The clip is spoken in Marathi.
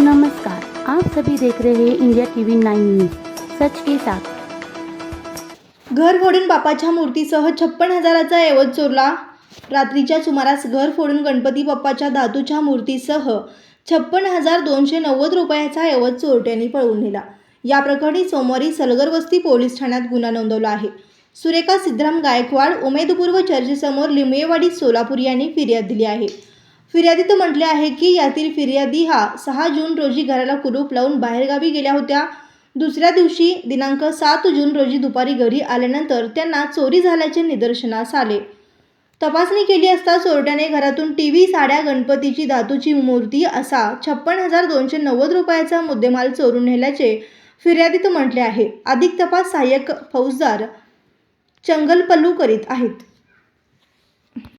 नमस्कार आप सभी देख रहे हैं इंडिया टीवी नाईन न्यूज सच के साथ। घर फोडून बापाच्या मूर्तीसह छप्पन हजाराचा ऐवज चोरला. रात्रीच्या सुमारास घर फोडून गणपती बाप्पाच्या धातूच्या मूर्तीसह छप्पन हजार दोनशे नव्वद रुपयाचा ऐवज चोरट्यांनी पळवून नेला. या प्रकरणी सोमवारी सलगरवस्ती पोलीस ठाण्यात गुन्हा नोंदवला आहे. सुरेखा सिद्धराम गायकवाड उमेदपूर्व चर्चेसमोर लिंबेवाडी सोलापूर यांनी फिर्याद दिली आहे. फिर्यादीत म्हटले आहे की यातील फिर्यादी हा सहा जून रोजी घराला कुलूप लावून बाहेरगावी गेल्या होत्या. दुसऱ्या दिवशी दिनांक सात जून रोजी दुपारी घरी आल्यानंतर त्यांना चोरी झाल्याचे निदर्शनास आले. तपासणी केली असता चोरट्याने घरातून टी व्ही साड्या गणपतीची धातूची मूर्ती असा छप्पन हजार दोनशे नव्वद रुपयाचा मुद्देमाल चोरून नेल्याचे फिर्यादीत म्हटले आहे. अधिक तपास सहाय्यक फौजदार चंगलपल्लू करीत आहेत.